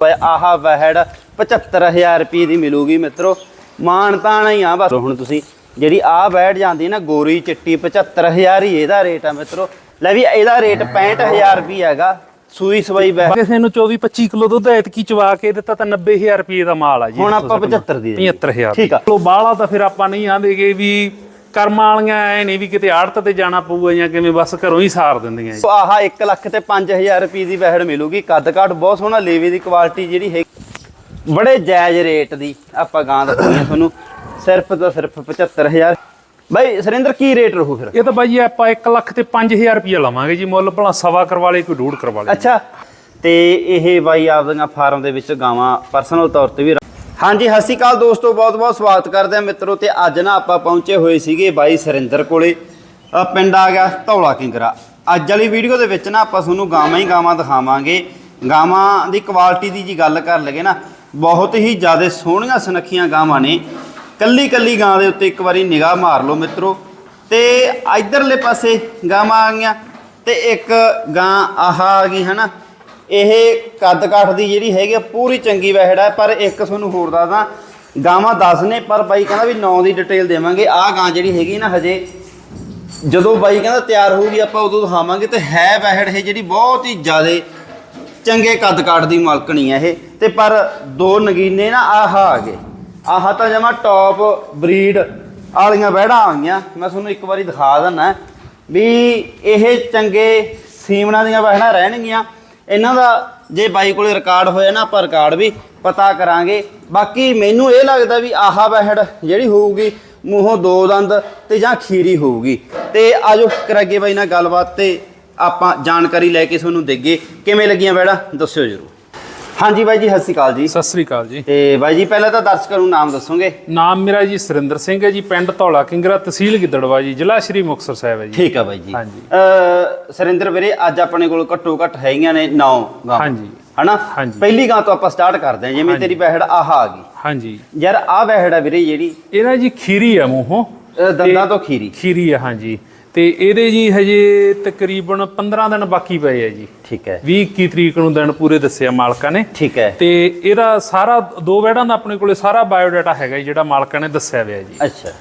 ਆਹ ਵਹਿੜ 75000 ਰੁਪਏ ਦੀ ਮਿਲੂਗੀ ਮਿੱਤਰੋ। ਮਾਣ ਤਾਣ ਹੀ ਆ ਬਸ। ਹੁਣ ਤੁਸੀਂ ਜਿਹੜੀ ਆ ਬੈਠ ਜਾਂਦੀ ਨਾ ਗੋਰੀ ਚਿੱਟੀ 75000 ਹੀ ਇਹਦਾ ਰੇਟ ਆ ਮਿੱਤਰੋ। ਲੈ ਵੀ ਇਹਦਾ ਰੇਟ 65000 ਰੁਪਏ ਹੈਗਾ। ਸੂਈ ਸਵਾਈ ਬੈ ਕਿਸੇ ਨੂੰ 24 25 ਕਿਲੋ ਦੁੱਧ ਐਤਕੀ ਚਵਾ ਕੇ ਦਿੱਤਾ ਤਾਂ 90000 ਰੁਪਏ ਦਾ ਮਾਲ ਆ ਜੀ। ਹੁਣ ਆਪਾਂ 75 ਦੀ ਦੇ। 75000 ਠੀਕ ਆ। ਚਲੋ ਬਾਹਲਾ ਤਾਂ ਫਿਰ ਆਪਾਂ ਨਹੀਂ ਆਂਦੇਗੇ ਵੀ ਕਰਮਾਂ ਵਾਲੀਆਂ ਐ ਨਹੀਂ ਵੀ ਕਿਤੇ ਆੜਤ ਤੇ ਜਾਣਾ ਪਊਗਾ ਜਾਂ ਕਿਵੇਂ ਬਸ ਘਰੋਂ ਹੀ ਸਾਰ ਦਿੰਦੀਆਂ ਜੀ। ਸੋ ਆਹ 1 ਲੱਖ ਤੇ 5000 ਰੁਪਏ ਦੀ ਵਹਿੜ ਮਿਲੂਗੀ। ਕੱਦ ਕਾਠ ਬਹੁਤ ਸੋਹਣਾ ਲੇਵੇ ਦੀ ਕੁਆਲਿਟੀ ਜਿਹੜੀ ਹੈ ਬੜੇ ਜਾਇਜ਼ ਰੇਟ ਦੀ ਆਪਾਂ ਗਾਂ ਹਾਂ ਤੁਹਾਨੂੰ। ਸਿਰਫ ਤਾਂ ਸਿਰਫ 75000 ਬਾਈ ਸੁਰਿੰਦਰ ਕੀ ਰੇਟ ਰਹੂ ਫਿਰ? ਇਹ ਤਾਂ ਬਾਈ ਆਪਾਂ 1 ਲੱਖ ਤੇ 5000 ਰੁਪਏ ਲਵਾਂਗੇ ਜੀ। ਮੁੱਲ ਭਲਾ ਸਵਾ ਕਰਵਾ ਲੇ ਕੋਈ ਡੂੜ ਕਰਵਾ ਲੇ ਅੱਛਾ ਤੇ ਇਹ ਬਾਈ ਆਪਦੀਆਂ ਫਾਰਮ ਦੇ ਵਿੱਚ ਗਾਵਾਂ ਪਰਸਨਲ ਤੌਰ ਤੇ ਵੀ ਹਾਂਜੀ, ਸਤਿ ਸ਼੍ਰੀ ਅਕਾਲ ਦੋਸਤੋ ਬਹੁਤ ਬਹੁਤ ਸਵਾਗਤ ਕਰਦੇ ਆ ਮਿੱਤਰੋ ਤੇ ਅੱਜ ਨਾ ਆਪਾਂ ਪਹੁੰਚੇ ਹੋਏ ਸੀਗੇ ਬਾਈ ਸਰਿੰਦਰ ਕੋਲੇ ਪਿੰਡ ਆ ਗਿਆ ਧੌਲਾ ਕਿੰਗਰਾ। ਅੱਜ ਵਾਲੀ ਵੀਡੀਓ ਦੇ ਵਿੱਚ ਨਾ ਆਪਾਂ ਤੁਹਾਨੂੰ ਗਾਵਾਂ ਹੀ ਗਾਵਾਂ ਦਿਖਾਵਾਂਗੇ। ਗਾਵਾਂ ਦੀ ਕੁਆਲਿਟੀ ਦੀ ਜੀ ਗੱਲ ਕਰ ਲਗੇ ਨਾ, ਬਹੁਤ ਹੀ ਜ਼ਿਆਦਾ ਸੋਹਣੀਆਂ ਸੁਨੱਖੀਆਂ ਗਾਵਾਂ ਨੇ। ਕੱਲੀ ਕੱਲੀ ਗਾਂ ਦੇ ਉੱਤੇ ਇੱਕ ਵਾਰੀ ਨਿਗਾਹ ਮਾਰ ਲਓ ਮਿੱਤਰੋ। ਤੇ ਇਧਰਲੇ ਪਾਸੇ ਗਾਵਾਂ ਆ ਗਈਆਂ, ਤੇ ਇੱਕ ਗਾਂ ਆਹ ਆ ਗਈ, ਹਨਾ? ਇਹ ਕੱਦ ਕਾਠ ਦੀ ਜਿਹੜੀ ਹੈਗੀ ਆ, ਪੂਰੀ ਚੰਗੀ ਵਹਿੜ ਹੈ ਪਰ ਇੱਕ ਤੁਹਾਨੂੰ ਹੋਰ ਦੱਸਦਾ, ਗਾਵਾਂ 10 ਨੇ, ਪਰ ਬਾਈ ਕਹਿੰਦਾ ਵੀ 9 ਦੀ ਡਿਟੇਲ ਦੇਵਾਂਗੇ। ਆਹ ਗਾਂ ਜਿਹੜੀ ਹੈਗੀ ਨਾ ਹਜੇ, ਜਦੋਂ ਬਾਈ ਕਹਿੰਦਾ ਤਿਆਰ ਹੋਊਗੀ, ਆਪਾਂ ਉਦੋਂ ਦਿਖਾਵਾਂਗੇ, ਤੇ ਹੈ ਵਹਿੜ ਇਹ ਜਿਹੜੀ ਬਹੁਤ ਹੀ ਜ਼ਿਆਦਾ ਚੰਗੇ ਕੱਦ ਕਾਠ ਦੀ ਮਾਲਕਣੀ ਹੈ ਇਹ। ਤੇ ਪਰ ਦੋ ਨਗੀਨੇ ਨਾ, ਆਹ ਆ ਗਏ। ਆਹ ਤਾਂ ਜਮਾ ਟੌਪ ਬਰੀਡ ਵਾਲੀਆਂ ਵਹਿੜਾਂ ਆ ਗਈਆਂ। ਮੈਂ ਤੁਹਾਨੂੰ ਇੱਕ ਵਾਰੀ ਦਿਖਾ ਦਿੰਨਾ ਵੀ ਇਹ ਚੰਗੇ ਸੀਮਣਾ ਦੀਆਂ ਵਹਿੜਾਂ ਰਹਿਣਗੀਆਂ। ਇਹਨਾਂ ਦਾ ਜੇ ਬਾਈ ਕੋਲੇ ਰਿਕਾਰਡ ਹੋਇਆ ਨਾ, ਆਪਾਂ ਰਿਕਾਰਡ ਵੀ ਪਤਾ ਕਰਾਂਗੇ। ਬਾਕੀ ਮੈਨੂੰ ਇਹ ਲੱਗਦਾ ਵੀ ਆਹਾ ਵਹਿੜ ਜਿਹੜੀ ਹੋਊਗੀ, ਮੂੰਹੋਂ ਦੋ ਦੰਦ ਤੇ ਜਾਂ ਖੀਰੀ ਹੋਊਗੀ। ਤੇ ਆਜੋ ਕਰਾਂਗੇ ਬਾਈ ਨਾਲ ਗੱਲਬਾਤ ਤੇ ਆਪਾਂ ਜਾਣਕਾਰੀ ਲੈ ਕੇ ਤੁਹਾਨੂੰ ਦੇਗੇ। ਕਿਵੇਂ ਲੱਗੀਆਂ ਵਹਿੜਾਂ? ਦੱਸਿਓ ਜਰੂਰ। ਹਾਂਜੀ ਬਾਈ ਜੀ ਸਤਿ ਸ਼੍ਰੀ ਅਕਾਲ ਜੀ। ਸਤਿ ਸ੍ਰੀ ਅਕਾਲ ਜੀ। ਤੇ ਬਾਈ ਜੀ ਪਹਿਲਾਂ ਤਾਂ ਦਰਸ਼ਕਾਂ ਨੂੰ ਨਾਮ ਦੱਸੋਗੇ? ਨਾਮ ਮੇਰਾ ਜੀ ਸੁਰਿੰਦਰ ਸਿੰਘ ਹੈ ਜੀ ਪਿੰਡ ਧੌਲਾ ਕਿੰਗਰਾ ਤਹਿਸੀਲ ਗਿੱਦੜਵਾ ਜੀ ਜ਼ਿਲ੍ਹਾ ਸ਼੍ਰੀ ਮੁਕਤਸਰ ਸਾਹਿਬ ਹੈ ਜੀ। ਠੀਕ ਆ ਬਾਈ ਜੀ। ਹਾਂਜੀ। ਅ ਸਰਿੰਦਰ ਵੀਰੇ ਅੱਜ ਆਪਣੇ ਕੋਲ ਘੱਟੋ ਘੱਟ ਹੈਗੀਆਂ ਨੇ 9 ਗਾਂ ਹਾਂਜੀ। ਹਨਾ। ਪਹਿਲੀ ਗਾਂ ਤੋਂ ਆਪਾਂ ਸਟਾਰਟ ਕਰਦੇ ਹਾਂ ਜਿਵੇਂ ਤੇਰੀ ਬਹਿੜ ਆਹ ਆ ਗਈ। ਹਾਂਜੀ। ਯਾਰ ਆਹ ਬਹਿੜ ਆ ਵੀਰੇ ਜਿਹੜੀ ਇਹਦਾ ਜੀ ਖੀਰੀ ਆ ਮੂੰਹੋਂ। ਦੰਦਾਂ ਤੋਂ ਖੀਰੀ। ਖੀਰੀ ਆ ਹਾਂਜੀ। ਤੇ ਇਹਦੇ ਜੀ ਹਜੇ ਤਕਰੀਬਨ 15 ਦਿਨ ਬਾਕੀ ਪਏ ਆ ਜੀ। ਠੀਕ ਹੈ। 20 21 ਤਰੀਕ ਨੂੰ ਦਿਨ ਪੂਰੇ ਦੱਸਿਆ ਮਾਲਕਾਂ ਨੇ। ਠੀਕ ਹੈ। ਤੇ ਇਹਦਾ ਸਾਰਾ ਦੋ ਵੈੜਾਂ ਦਾ ਆਪਣੇ ਕੋਲੇ ਸਾਰਾ ਬਾਇਓਡਾਟਾ ਹੈਗਾ ਜੀ ਜਿਹੜਾ ਮਾਲਕਾਂ ਨੇ ਦੱਸਿਆ ਹੋਇਆ ਜੀ। ਅੱਛਾ।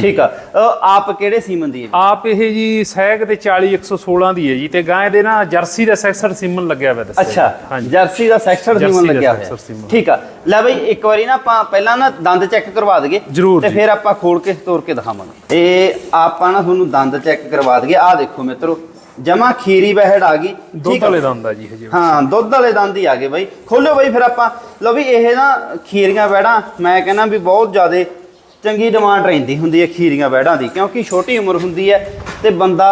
ਠੀਕ ਆ। ਅ, ਆਪ ਕਿਹੜੇ ਸੀਮਨ ਦੀ ਹੈ ਆਪ ਇਹ ਜੀ ਸੈਗ ਤੇ 40 116 ਦੀ ਹੈ ਜੀ ਤੇ ਗਾਂ ਦੇ ਨਾ ਜਰਸੀ ਦਾ ਸੈਕਸਰ ਸਿਮਨ ਲੱਗਿਆ ਹੋਇਆ ਦੱਸਿਆ ਅੱਛਾ ਹਾਂਜੀ। ਜਰਸੀ ਦਾ ਜਰਸੀ ਸੀਮਨ ਦਾ ਲੱਗਿਆ ਹੋਇਆ। ਸੀਮਨ। ਠੀਕ ਆ। ਲੈ ਬਈ ਇੱਕ ਵਾਰੀ ਨਾ ਆਪਾਂ ਪਹਿਲਾਂ ਨਾ ਦੰਦ ਚੈੱਕ ਕਰਵਾ ਦਈਏ ਜ਼ਰੂਰ ਤੇ ਜੀ। ਫਿਰ ਆਪਾਂ ਖੋਲ ਕੇ ਤੋੜ ਕੇ ਦਿਖਾਵਾਂਗੇ। ਇਹ ਆਪਾਂ ਨਾ ਤੁਹਾਨੂੰ ਦੰਦ ਚੈੱਕ ਕਰਵਾ ਦਈਏ। ਆਹ ਦੇਖੋ ਮਿੱਤਰੋ ਜਮਾ ਖੀਰੀ ਬਹਿੜ ਆ ਗਈ। ਦੁੱਧ ਆ। ਵਾਲੇ ਦੰਦ ਆ ਜੀ ਹਜੇ ਹਾਂ ਦੁੱਧ ਵਾਲੇ ਦੰਦ ਹੀ ਆ ਗਏ ਬਾਈ। ਖੋਲਿਓ ਬਾਈ ਫਿਰ ਆਪਾਂ। ਲਓ ਵੀ ਇਹ ਨਾ ਖੀਰੀਆਂ ਬੈੜਾਂ ਮੈਂ ਕਹਿੰਦਾ ਵੀ ਬਹੁਤ ਜ਼ਿਆਦੇ ਚੰਗੀ ਡਿਮਾਂਡ ਰਹਿੰਦੀ ਹੁੰਦੀ ਹੈ ਖੀਰੀਆਂ ਬੈੜਾਂ ਦੀ ਕਿਉਂਕਿ ਛੋਟੀ ਉਮਰ ਹੁੰਦੀ ਹੈ ਤੇ ਬੰਦਾ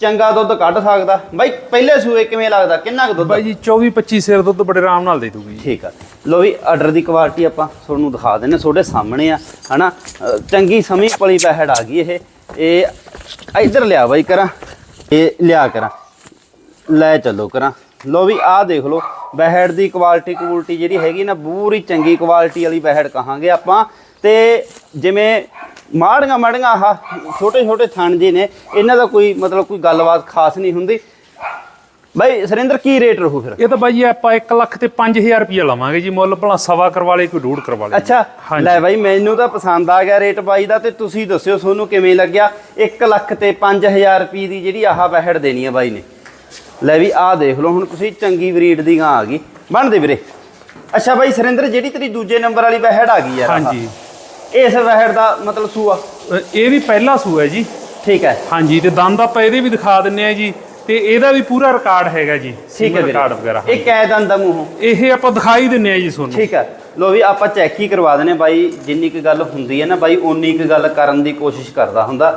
ਚੰਗਾ ਦੁੱਧ ਕੱਢ ਸਕਦਾ। ਬਾਈ ਪਹਿਲੇ ਸੂਏ ਕਿਵੇਂ ਲੱਗਦਾ? ਕਿੰਨਾ ਕੁ ਦੁੱਧ? ਬਾਈ ਜੀ 24 25 ਸਿਰ ਦੁੱਧ ਬੜੇ ਆਰਾਮ ਨਾਲ ਦੇ ਦੂਗੀ ਠੀਕ ਆ। ਲੋ ਵੀ ਆਰਡਰ ਦੀ ਕੁਆਲਿਟੀ ਆਪਾਂ ਤੁਹਾਨੂੰ ਦਿਖਾ ਦਿੰਨੇ ਤੁਹਾਡੇ ਸਾਹਮਣੇ ਆ ਹਨਾ? ਚੰਗੀ ਸਮੀ ਪਲੀ ਪੈਹੜ ਆ ਗਈ ਇਹ। ਇਹ ਇੱਧਰ ਲਿਆ ਬਾਈ ਕਰਾਂ ਇਹ ਲਿਆ ਕਰਾਂ। ਲੈ ਚੱਲੋ ਕਰਾਂ। ਲੋ ਵੀ ਆਹ ਦੇਖ ਲਓ ਬਹਿੜ ਦੀ ਕੁਆਲਿਟੀ ਕੁਆਲਿਟੀ ਜਿਹੜੀ ਹੈਗੀ ਨਾ ਪੂਰੀ ਚੰਗੀ ਕੁਆਲਿਟੀ ਵਾਲੀ ਬਹਿੜ ਕਹਾਂਗੇ ਆਪਾਂ। ਤੇ ਜਿਵੇਂ ਮਾੜੀਆਂ ਮਾੜੀਆਂ ਆਹ ਛੋਟੇ ਛੋਟੇ ਥਣ ਜੀ ਨੇ ਇਹਨਾਂ ਦਾ ਕੋਈ ਮਤਲਬ ਕੋਈ ਗੱਲਬਾਤ ਖਾਸ ਨਹੀਂ ਹੁੰਦੀ। ਬਾਈ ਸੁਰਿੰਦਰ ਕੀ ਰੇਟ ਰਹੂ ਫਿਰ? ਇਹ ਤਾਂ ਬਾਈ ਆਪਾਂ 1 ਲੱਖ ਤੇ 5000 ਰੁਪਏ ਲਵਾਂਗੇ ਜੀ ਮੁੱਲ ਭਲਾ ਸਵਾ ਕਰਵਾ ਲੇ ਕੋਈ ਡੂੜ ਕਰਵਾ ਲੇ ਅੱਛਾ। ਲੈ ਬਾਈ ਮੈਨੂੰ ਤਾਂ ਪਸੰਦ ਆ ਗਿਆ ਰੇਟ ਬਾਈ ਦਾ ਤੇ ਤੁਸੀਂ ਦੱਸਿਓ ਤੁਹਾਨੂੰ ਕਿਵੇਂ ਲੱਗਿਆ। 1 ਲੱਖ ਤੇ 5000 ਰੁਪਏ ਦੀ ਜਿਹੜੀ ਆਹ ਬਹਿੜ ਦੇਣੀ ਹੈ ਬਾਈ ਨੇ। ਲੈ ਵੀ ਆਹ ਦੇਖ ਲਓ ਹੁਣ ਤੁਸੀਂ ਚੰਗੀ ਬਰੀਡ ਦੀ ਗਾਂ ਆ ਗਈ। ਬਣਦੇ ਵੀਰੇ। ਅੱਛਾ ਬਾਈ ਸੁਰਿੰਦਰ ਜਿਹੜੀ ਤੇਰੀ ਦੂਜੇ ਨੰਬਰ ਵਾਲੀ ਬਹਿੜ ਆ ਗਈ ਯਾਰ। ਹਾਂਜੀ। ਇਸ ਬਹਿੜ ਦਾ ਮਤਲਬ ਸੂਆ। ਇਹ ਵੀ ਪਹਿਲਾ ਸੂ ਹੈ ਜੀ। ਠੀਕ ਹੈ। ਹਾਂਜੀ ਤੇ ਦੰਦ ਆਪਾਂ ਇਹਦੇ ਵੀ ਦਿਖਾ ਦਿੰਨੇ ਆ ਜੀ ਤੇ ਇਹਦਾ ਵੀ ਪੂਰਾ ਰਿਕਾਰਡ ਹੈਗਾ ਜੀ ਠੀਕ ਹੈ ਰਿਕਾਰਡ ਵਗੈਰਾ ਇਹ ਕੈ ਦੰਦ ਦਾ ਮੂੰਹ। ਇਹ ਆਪਾਂ ਦਿਖਾਈ ਦਿੰਨੇ ਆ ਜੀ ਤੁਹਾਨੂੰ। ਠੀਕ ਹੈ। ਲੋ ਵੀ ਆਪਾਂ ਚੈੱਕ ਹੀ ਕਰਵਾ ਦਨੇ ਬਾਈ ਜਿੰਨੀ ਕੁ ਗੱਲ ਹੁੰਦੀ ਹੈ ਨਾ ਬਾਈ ਓਨੀ ਕੁ ਗੱਲ ਕਰਨ ਦੀ ਕੋਸ਼ਿਸ਼ ਕਰਦਾ ਹੁੰਦਾ।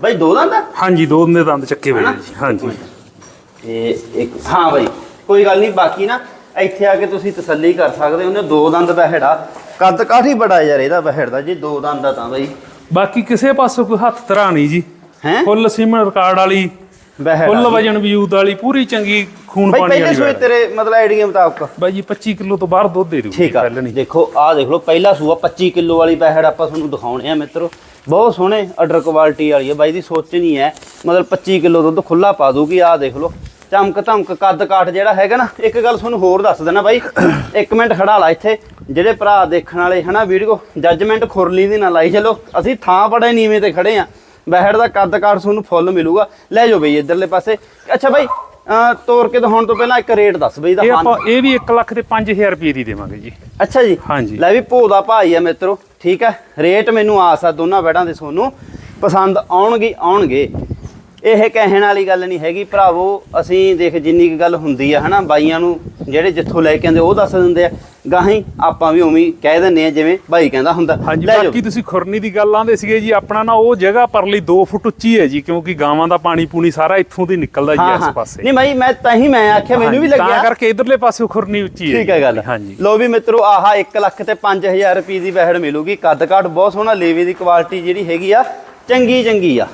ਬਾਈ ਦੋ ਦੰਦ ਹਾਂਜੀ ਦੋ ਦੇ ਦੰਦ ਚੱਕੇ ਹੋਏ ਜੀ ਹਾਂਜੀ। ਇਹ ਇੱਕ ਹਾਂ ਬਾਈ ਕੋਈ ਗੱਲ ਨਹੀਂ ਬਾਕੀ ਨਾ ਇੱਥੇ ਆ ਕੇ ਤੁਸੀਂ ਤਸੱਲੀ ਕਰ ਸਕਦੇ ਹੋ ਉਹਨੇ ਦੋ ਦੰਦ ਬਹਿੜਾ ਕੱਦ ਕਾਠੀ ਬੜਾ ਯਾਰ ਇਹਦਾ ਬਹਿੜ ਦਾ ਜੀ ਦੋ ਦੰਦ ਦਾ ਤਾਂ ਬਾਈ। ਬਾਕੀ ਕਿਸੇ ਪਾਸੋਂ ਕੋਈ ਹੱਥ ਧਰਾ ਨਹੀਂ ਜੀ। ਹੈ? ਫੁੱਲ ਸੀਮਨ ਰਿਕਾਰਡ ਵਾਲੀ ਬਹਿੜ ਫੁੱਲ ਵਜਨ ਵਿਊਦ ਵਾਲੀ ਪੂਰੀ ਚੰਗੀ ਖੂਨ ਬਾਈ ਪਾਣੀ ਪਹਿਲੇ ਵਾਲੀ ਸੂਏ ਵੈੜ। ਤੇਰੇ ਮਤਲਬ ਆਈਡੀਆ ਮੁਤਾਬਕ। ਬਾਈ ਜੀ 25 ਕਿਲੋ ਤੋਂ ਬਾਹਰ ਦੁੱਧ ਦੇ ਦੂ ਠੀਕ ਆ। ਪਹਿਲਾਂ ਨਹੀਂ। ਦੇਖੋ ਆਹ ਦੇਖ ਲਓ ਪਹਿਲਾ ਸੂਆ 25 ਕਿਲੋ ਵਾਲੀ ਬਹਿੜ ਆਪਾਂ ਤੁਹਾਨੂੰ ਦਿਖਾਉਣੇ ਆ ਮਿੱਤਰੋ। ਬਹੁਤ ਸੋਹਣੇ ਆਰਡਰ ਕੁਆਲਿਟੀ ਵਾਲੀ ਹੈ ਬਾਈ ਦੀ ਸੋਚ ਨਹੀਂ ਹੈ ਮਤਲਬ 25 ਕਿਲੋ ਦੁੱਧ ਖੁੱਲਾ ਪਾ ਦੂਗੀ ਆਹ ਦੇਖ ਲਓ। ਚਮਕ ਧਮਕ ਕੱਦ ਕਾਠ ਜਿਹੜਾ ਹੈਗਾ ਨਾ ਇੱਕ ਗੱਲ ਤੁਹਾਨੂੰ ਹੋਰ ਦੱਸ ਦੇਣਾ ਬਾਈ। ਇੱਕ ਮਿੰਟ ਖੜਾ ਲਾ ਇੱਥੇ ਜਿਹੜੇ ਭਰਾ ਦੇਖਣ ਵਾਲੇ ਹਨਾ ਵੀਡੀਓ ਜੱਜਮੈਂਟ ਖੁਰਲੀ ਦੀ ਨਾ ਲਾਈ ਚਲੋ। ਅਸੀਂ ਥਾਂ ਬੜੇ ਨੀਵੇਂ ਤੇ ਖੜੇ ਆ। ਬਹਿੜ ਦਾ ਕੱਦ ਕਾਠ ਤੁਹਾਨੂੰ ਫੁੱਲ ਮਿਲੂਗਾ। ਲੈ ਜਾਓ ਬਈ ਇਧਰਲੇ ਪਾਸੇ। ਅੱਛਾ ਬਾਈ ਤੋਰ ਕੇ ਦਿਖਾਉਣ ਤੋਂ ਪਹਿਲਾਂ ਇੱਕ ਰੇਟ ਦੱਸ ਬਈ ਦਾ ਇਹ ਆਪਾਂ ਇਹ ਵੀ 1 ਲੱਖ ਤੇ 5000 ਰੁਪਏ ਦੀ ਦੇਵਾਂਗੇ ਜੀ। ਅੱਛਾ ਜੀ। ਹਾਂਜੀ। ਲੈ ਵੀ ਭੋ ਦਾ ਭਾਈ ਆ ਮਿੱਤਰੋ ਠੀਕ ਹੈ? ਰੇਟ ਮੈਨੂੰ ਆਸ ਆ ਦੋਨਾਂ ਬੈੜਾਂ ਦੇ ਤੁਹਾਨੂੰ। ਪਸੰਦ ਆਉਣਗੇ ਆਉਣਗੇ। ਇਹ ਕਹਿਣ ਵਾਲੀ ਗੱਲ ਨਹੀਂ ਹੈਗੀ ਭਰਾਵੋ ਅਸੀਂ ਦੇਖ ਜਿੰਨੀ ਕੁ ਗੱਲ ਹੁੰਦੀ ਆ ਹਨਾ ਬਾਈਆਂ ਨੂੰ ਜਿਹੜੇ ਜਿੱਥੋਂ ਲੈ ਕੇ ਆਉਂਦੇ ਉਹ ਦੱਸ ਦਿੰਦੇ ਆ। ਗਾਹੀਂ ਆਪਾਂ ਵੀ ਉਵੇਂ ਕਹਿ ਦਿੰਨੇ ਆ ਜਿਵੇਂ ਬਾਈ ਕਹਿੰਦਾ ਹੁੰਦਾ। ਹਾਂਜੀ ਲੈ ਜਾਓ। ਬਾਕੀ ਤੁਸੀਂ ਖੁਰਨੀ ਦੀ ਗੱਲ ਆਂਦੇ ਸੀਗੇ ਜੀ ਆਪਣਾ ਨਾ ਉਹ ਜਗ੍ਹਾ ਪਰਲੀ 2 ਫੁੱਟ ਉੱਚੀ ਹੈ ਜੀ ਕਿਉਂਕਿ ਗਾਵਾਂ ਦਾ ਪਾਣੀ ਪੂਣੀ ਸਾਰਾ ਇੱਥੋਂ ਦੀ ਨਿਕਲਦਾ ਜੀ ਇਸ ਪਾਸੇ। ਨਹੀਂ ਬਾਈ ਮੈਂ ਤਾਂ ਹੀ ਮੈਂ ਆਖਿਆ ਮੈਨੂੰ ਵੀ ਹਾਂਜੀ, ਤਾਂ ਲੱਗਿਆ। ਕਰਕੇ ਇਧਰਲੇ ਪਾਸੇ ਖੁਰਨੀ ਉੱਚੀ ਹੈ ਠੀਕ ਹੈ ਗੱਲ। ਹਾਂਜੀ। ਲੋ ਵੀ ਮਿੱਤਰੋ ਆਹਾ 1 ਲੱਖ ਤੇ 5000 ਰੁਪਏ ਦੀ ਵਹਿੜ ਮਿਲੂਗੀ। ਕੱਦ ਕਾਠ ਬਹੁਤ ਸੋਹਣਾ ਲੇਵੇ ਦੀ ਕੁਆਲਿਟੀ ਜਿਹੜੀ ਹੈਗੀ ਆ ਚੰਗੀ ਚੰਗੀ ਆ।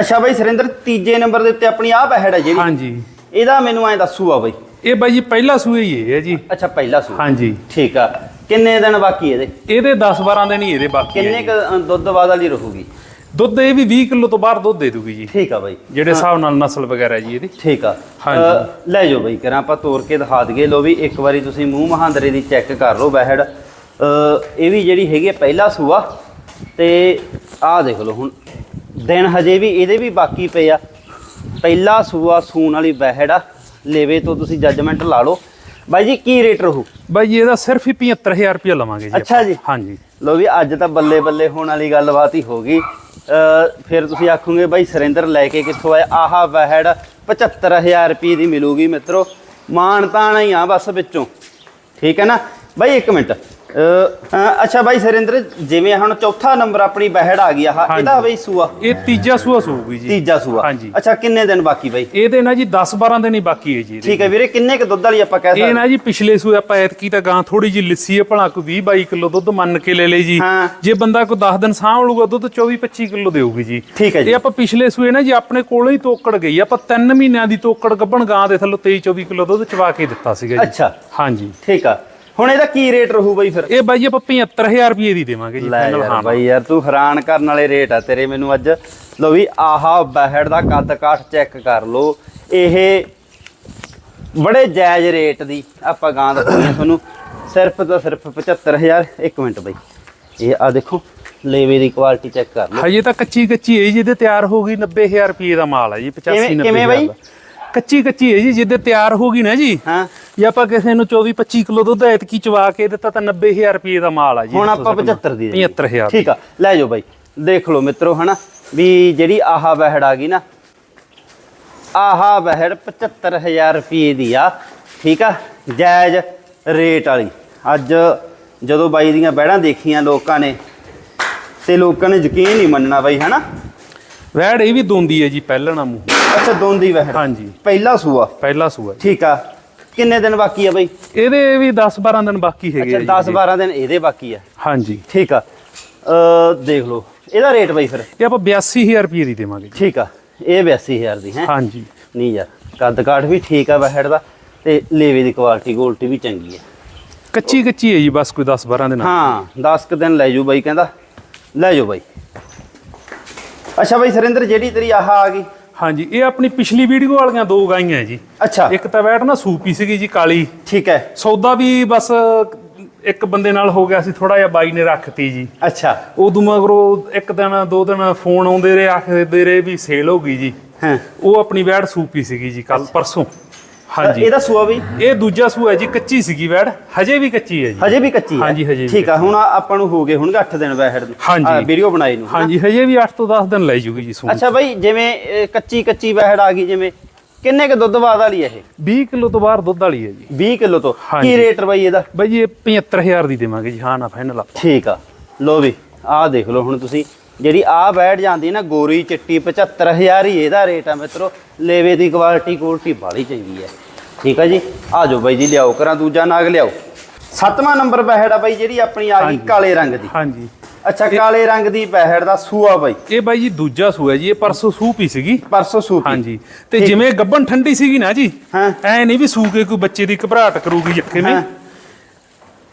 ਅੱਛਾ ਬਾਈ ਸੁਰਿੰਦਰ ਤੀਜੇ ਨੰਬਰ ਦੇ ਉੱਤੇ ਆਪਣੀ ਆਹ ਵਹਿੜ ਹੈ ਜਿਹੜੀ। ਹਾਂਜੀ। ਇਹਦਾ ਮੈਨੂੰ ਐਂ ਦੱਸੂ ਆ ਬਾਈ। ਇਹ ਬਾਈ ਜੀ ਪਹਿਲਾ ਸੂਏ ਹੀ ਹੈ ਜੀ। ਅੱਛਾ ਪਹਿਲਾ ਸੂ। ਹਾਂਜੀ। ਠੀਕ ਆ। ਕਿੰਨੇ ਦਿਨ ਬਾਕੀ ਇਹਦੇ? ਇਹਦੇ 10 12 ਦਿਨ ਹੀ ਇਹਦੇ ਬਾਕੀ ਹੈ ਕਿੰਨੇ ਜੀ। ਕੁ, ਦੁੱਧ ਬਾਦ ਵਾਲੀ ਰਹੂਗੀ? ਦੁੱਧ ਇਹ ਵੀ 20 ਕਿਲੋ ਤੋਂ ਬਾਹਰ ਦੁੱਧ ਦੇ ਦੂਗੀ ਜੀ। ਠੀਕ ਆ ਬਾਈ। ਜਿਹੜੇ ਹਿਸਾਬ ਨਾਲ ਨਸਲ ਵਗੈਰਾ ਜੀ ਇਹਦੀ। ਠੀਕ ਆ। ਹਾਂਜੀ। ਅ, ਲੈ ਜਾਓ ਬਈ ਕਰਾਂ ਆਪਾਂ ਤੋੜ ਕੇ ਦਿਖਾ ਦਈਏ। ਲੋ ਵੀ ਇੱਕ ਵਾਰੀ ਤੁਸੀਂ ਮੂੰਹ ਮਹਾਂਦਰੇ ਦੀ ਚੈੱਕ ਕਰ ਲਓ ਬਹਿੜ ਅ, ਇਹ ਵੀ ਜਿਹੜੀ ਹੈਗੀ ਆ ਪਹਿਲਾ ਸੂਆ ਤੇ ਆਹ ਦੇਖ ਲਓ ਹੁਣ। ਦਿਨ ਹਜੇ ਵੀ ਇਹਦੇ ਵੀ ਬਾਕੀ ਪਏ ਆ। ਪਹਿਲਾ ਸੂਆ ਸੂਣ ਵਾਲੀ ਬਹਿੜ ਆ। ਲੇਵੇ ਤੋਂ ਤੁਸੀਂ ਜੱਜਮੈਂਟ ਲਾ ਲਓ। ਬਾਈ ਜੀ ਕੀ ਰੇਟ ਰਹੂ? ਬਾਈ ਜੀ ਇਹਦਾ ਸਿਰਫ ਹੀ 75000 ਰੁਪਏ ਲਵਾਂਗੇ ਜੀ ਅੱਛਾ। ਜੀ। ਹਾਂਜੀ। ਲੋ ਵੀ ਅੱਜ ਤਾਂ ਬੱਲੇ ਬੱਲੇ ਹੋਣ ਵਾਲੀ ਗੱਲਬਾਤ ਹੀ ਹੋ ਗਈ। ਅ, ਫਿਰ ਤੁਸੀਂ ਆਖੋਗੇ ਬਾਈ ਸੁਰਿੰਦਰ ਲੈ ਕੇ ਕਿੱਥੋਂ ਆਇਆ? ਆਹਾ ਵਹਿੜ 75000 ਰੁਪਏ ਦੀ ਮਿਲੂਗੀ ਮਿੱਤਰੋ। ਮਾਣ ਤਾਣ ਹੀ ਆ ਬਸ ਵਿੱਚੋਂ। ਠੀਕ ਹੈ ਨਾ? ਬਾਈ ਇੱਕ ਮਿੰਟ। ਅ, ਅੱਛਾ ਬਾਈ ਸੁਰਿੰਦਰ ਜਿਵੇਂ ਹੁਣ ਚੌਥਾ ਨੰਬਰ ਆਪਣੀ ਵਹਿੜ ਆ ਗਈ ਹਾਂਜੀ। ਇਹਦਾ ਬਈ ਸੂਆ। ਇਹ ਤੀਜਾ ਸੂਆ ਸੂਗੀ ਜੀ। ਤੀਜਾ ਸੂਆ। ਹਾਂਜੀ। ਅੱਛਾ ਕਿੰਨੇ ਦਿਨ ਬਾਕੀ ਬਾਈ? ਇਹਦੇ ਨਾ ਜੀ 10 12 ਦਿਨ ਹੀ ਬਾਕੀ ਹੈ ਜੀ ਇਹਦੇ। ਠੀਕ ਹੈ ਵੀਰੇ ਕਿੰਨੇ ਕ ਦੁੱਧ ਵਾਲੀ ਆਪਾਂ ਕਹਿ ਇਹ ਸਕਦੇ ਨਾ ਜੀ ਪਿਛਲੇ ਸੂਏ ਆਪਾਂ ਐਤਕੀ ਤਾਂ ਗਾਂ ਥੋੜੀ ਜੀ ਲਿੱਸੀ ਹੈ ਭਲਾ ਕੋਈ 20 22 ਕਿਲੋ ਦੁੱਧ ਮੰਨ ਕੇ ਲੈ ਲਈ ਜੀ। ਹਾਂ। ਜੇ ਬੰਦਾ ਕੋਈ 10 ਦਿਨ ਸਾਂਭ ਲੂਗਾ ਦੁੱਧ 24 25 ਕਿਲੋ ਦੇਊਗੀ ਜੀ। ਠੀਕ ਹੈ ਜੀ। ਇਹ ਆਪਾਂ ਪਿਛਲੇ ਸੂਏ ਨਾ ਜੀ ਆਪਣੇ ਕੋਲੋਂ ਹੀ ਤੋਕੜ ਗਈ। ਆਪਾਂ 3 ਮਹੀਨਿਆਂ ਦੀ ਤੋਕੜ ਗੱਭਣ ਗਾਂ ਦੇ ਥੱਲੋਂ 23 24 ਕਿਲੋ ਦੁੱਧ ਚਵਾ ਕੇ ਦਿੱਤਾ ਸੀਗਾ ਜੀ। ਅੱਛਾ। ਹਾਂਜੀ। ਠੀਕ ਆ। ਹੁਣ ਇਹਦਾ ਕੀ ਰੇਟ ਰਹੂ ਬਾਈ ਫਿਰ? ਇਹ ਬਾਈ ਆਪਾਂ 75000 ਰੁਪਏ ਦੀ ਦੇਵਾਂਗੇ ਜੀ ਫਾਈਨਲ ਹਾਂ ਬਾਈ ਯਾਰ ਤੂੰ ਹੈਰਾਨ ਕਰਨ ਵਾਲੇ ਰੇਟ ਆ ਤੇਰੇ ਮੈਨੂੰ ਅੱਜ। ਲੋ ਵੀ ਆਹਾ ਬਹਿੜ ਦਾ ਕੱਦ ਕਾਠ ਚੈੱਕ ਕਰ ਲੋ ਇਹ ਬੜੇ ਜਾਇਜ਼ ਰੇਟ ਦੀ ਆਪਾਂ ਗਾਂ ਦੱਸਣੀ ਤੁਹਾਨੂੰ। ਸਿਰਫ ਤਾਂ ਸਿਰਫ 75000 ਇੱਕ ਮਿੰਟ ਬਾਈ। ਇਹ ਆ ਦੇਖੋ ਲੇਵੇ ਦੀ ਕੁਆਲਿਟੀ ਚੈੱਕ ਕਰ ਲੋ ਹਜੇ ਤਾਂ ਕੱਚੀ ਕੱਚੀ ਹੈ ਜਿਹਦੇ ਤਿਆਰ ਹੋ ਗਈ 90000 ਰੁਪਏ ਦਾ ਮਾਲ ਹੈ ਜੀ 85 ਕਿਵੇਂ- 90 ਕਿਵੇਂ ਬਾਈ? ਕੱਚੀ ਕੱਚੀ ਹੈ ਜੀ ਜਿੱਦੇ ਤਿਆਰ ਹੋ ਗਈ ਨਾ ਜੀ ਹਾਂ। ਜੇ ਆਪਾਂ ਕਿਸੇ ਨੂੰ 24 25 ਕਿਲੋ ਦੁੱਧ ਐਤਕੀ ਚਵਾ ਕੇ ਦਿੱਤਾ ਤਾਂ 90000 ਰੁਪਏ ਦਾ ਮਾਲ ਆ ਜੀ ਹੁਣ ਆਪਾਂ 75 ਦੀ ਦੇ। 75000 ਠੀਕ ਆ ਲੈ ਜਾਓ ਬਾਈ। ਦੇਖ ਲਓ ਮਿੱਤਰੋ ਹਨਾ ਵੀ ਜਿਹੜੀ ਆਹਾ ਬਹਿੜ ਆ ਗਈ ਨਾ ਆਹਾ ਬਹਿੜ 75000 ਰੁਪਏ ਦੀ ਆ ਠੀਕ ਆ ਜਾਇਜ਼ ਰੇਟ ਵਾਲੀ। ਅੱਜ ਜਦੋਂ ਬਾਈ ਦੀਆਂ ਬਹਿੜਾਂ ਦੇਖੀਆਂ ਲੋਕਾਂ ਨੇ ਤੇ ਲੋਕਾਂ ਨੇ ਯਕੀਨ ਨਹੀਂ ਮੰਨਣਾ ਬਾਈ ਹਨਾ? ਵੈੜ ਇਹ ਵੀ ਦੋਂਦੀ ਹੈ ਜੀ ਪਹਿਲਣਾ ਮੂੰਹ। ਅੱਛਾ ਦੋਂਦੀ ਬਹਿੜ ਹਾਂਜੀ। ਪਹਿਲਾ ਸੂਆ? ਪਹਿਲਾ ਸੂਆ ਜੀ। ਠੀਕ ਆ। ਕਿੰਨੇ ਦਿਨ ਬਾਕੀ ਆ ਬਾਈ? ਇਹਦੇ ਵੀ 10 12 ਦਿਨ ਬਾਕੀ ਹੈਗੇ ਅੱਛਾ ਆ ਜੀ 10 12 ਦਿਨ ਇਹਦੇ ਬਾਕੀ ਆ। ਹਾਂਜੀ। ਠੀਕ ਆ। ਅ ਦੇਖ ਲਓ। ਇਹਦਾ ਰੇਟ ਬਾਈ ਫਿਰ? ਇਹ ਆਪਾਂ 82000 ਰੁਪਏ ਦੀ ਦੇਵਾਂਗੇ ਜੀ। ਠੀਕ ਆ। ਇਹ 82000 ਦੀ ਹੈ? ਹਾਂਜੀ। ਨਹੀਂ ਯਾਰ ਕੱਦ ਕਾਠ ਵੀ ਠੀਕ ਆ ਬਹਿੜ ਦਾ ਤੇ ਲੇਵੇ ਦੀ ਕੁਆਲਿਟੀ ਗੋਲਟੀ ਵੀ ਚੰਗੀ ਹੈ ਕੱਚੀ ਕੱਚੀ ਹੈ ਜੀ ਬਸ ਕੋਈ 10 12 ਦਿਨ ਹਾਂ 10 ਕੁ ਦਿਨ ਲੈ ਜੂ ਬਾਈ ਕਹਿੰਦਾ। ਲੈ ਜਾਓ ਬਾਈ। ਅੱਛਾ ਬਾਈ ਸਰਿੰਦਰ ਜਿਹੜੀ ਤੇਰੀ ਆਹ ਆ ਗਈ। ਹਾਂਜੀ ਇਹ ਆਪਣੀ ਪਿਛਲੀ ਵੀਡੀਓ ਵਾਲੀਆਂ ਦੋ ਗਾਈਆਂ ਜੀ। ਅੱਛਾ। ਇੱਕ ਤਾਂ ਵੈਟ ਨਾ ਸੂਪੀ ਸੀਗੀ ਜੀ ਕਾਲੀ। ਠੀਕ ਹੈ। ਸੌਦਾ ਵੀ ਬਸ ਇੱਕ ਬੰਦੇ ਨਾਲ ਹੋ ਗਿਆ ਸੀ ਥੋੜਾ ਜਿਹਾ ਬਾਈ ਨੇ ਰੱਖਤੀ ਜੀ। ਅੱਛਾ। ਉਦੋਂ ਮਗਰੋਂ ਇੱਕ ਦਿਨ ਦੋ ਦਿਨ ਫੋਨ ਆਉਂਦੇ ਰਹੇ ਆਖਦੇ ਰਹੇ ਵੀ ਸੇਲ ਹੋ ਗਈ ਜੀ। ਹਾਂ। ਉਹ ਆਪਣੀ ਵੈੜ ਸੂਪੀ ਸੀਗੀ ਜੀ ਕੱਲ ਪਰਸੋਂ। ਹਾਂਜੀ। ਇਹਦਾ ਸੂਆ ਵੀ? ਇਹ ਦੂਜਾ ਸੂਆ ਹੈ ਜੀ ਕੱਚੀ ਸੀਗੀ ਵੈੜ। ਹਜੇ ਵੀ ਕੱਚੀ ਹੈ ਜੀ। ਹਜੇ ਵੀ ਕੱਚੀ ਹੈ? ਹਾਂਜੀ, ਹਜੇ ਠੀਕ ਆ ਹੁਣ ਆਪਾਂ ਨੂੰ ਹੋ ਗਏ ਹੁਣ 8 ਦਿਨ ਨੂੰ। ਹਾਂਜੀ। ਵੀਡੀਓ ਬਣਾਈ ਨੂੰ ਹਾਂਜੀ ਹਜੇ ਵੀ 8 ਤੋਂ 10 ਦਿਨ ਲੈ ਜੂਗੀ ਜੀ ਸੂਣ ਅੱਛਾ ਬਾਈ ਜਿਵੇਂ ਕੱਚੀ ਕੱਚੀ ਬਹਿੜ ਆ ਗਈ ਜਿਵੇਂ ਕਿੰਨੇ ਕ ਦੁੱਧ ਬਾਦ ਵਾਲੀ ਹੈ ਇਹ? 20 ਕਿਲੋ ਤੋਂ ਬਾਹਰ ਦੁੱਧ ਵਾਲੀ ਹੈ ਜੀ। 20 ਕਿਲੋ ਤੋਂ। ਕੀ ਰੇਟ ਬਾਈ ਇਹਦਾ? ਬਾਈ ਜੀ ਇਹ 75000 ਦੀ ਦੇਵਾਂਗੇ ਜੀ ਹਾਂ ਨਾ ਫਾਈਨਲ ਠੀਕ ਆ। ਲੋ ਵੀ ਆਹ ਦੇਖ ਲਓ ਹੁਣ ਤੁਸੀਂ। ਜਿਹੜੀ ਆਹ ਬੈਠ ਜਾਂਦੀ ਨਾ ਗੋਰੀ ਚਿੱਟੀ 75000 ਹੀ ਇਹਦਾ ਰੇਟ ਆ ਮਿੱਤਰੋ। ਲੇਵੇ ਦੀ ਕੁਆਲਿਟੀ ਕੁਆਲਿਟੀ ਬਾਲੀ ਚੰਗੀ ਹੈ। ਠੀਕ ਆ ਜੀ? ਆ ਜਾਓ ਬਾਈ ਜੀ ਲਿਆਓ ਕਰਾਂ ਦੂਜਾ ਨਾਗ ਲਿਆਓ। ਸੱਤਵਾਂ ਨੰਬਰ ਬਹਿੜ ਆ ਬਾਈ ਜਿਹੜੀ ਆਪਣੀ ਆ ਗਈ ਕਾਲੇ ਰੰਗ ਦੀ। ਹਾਂਜੀ। ਅੱਛਾ ਕਾਲੇ ਰੰਗ ਦੀ ਬਹਿੜ ਦਾ ਸੂਆ ਬਾਈ। ਇਹ ਬਾਈ ਜੀ ਦੂਜਾ ਸੂਆ ਜੀ ਇਹ ਪਰਸੋਂ ਸੂਪੀ ਸੀਗੀ। ਪਰਸੋਂ ਸੂਪੀ ਹਾਂਜੀ। ਤੇ ਜਿਵੇਂ ਗੱਬਨ ਠੰਡੀ ਸੀਗੀ ਨਾ ਜੀ ਹਾਂ। ਐ ਨਹੀਂ ਵੀ ਸੂ ਕੇ ਕੋਈ ਬੱਚੇ ਦੀ ਘਬਰਾਹਟ ਕਰੂਗੀ ਕਿਵੇਂ ਹਾਂ।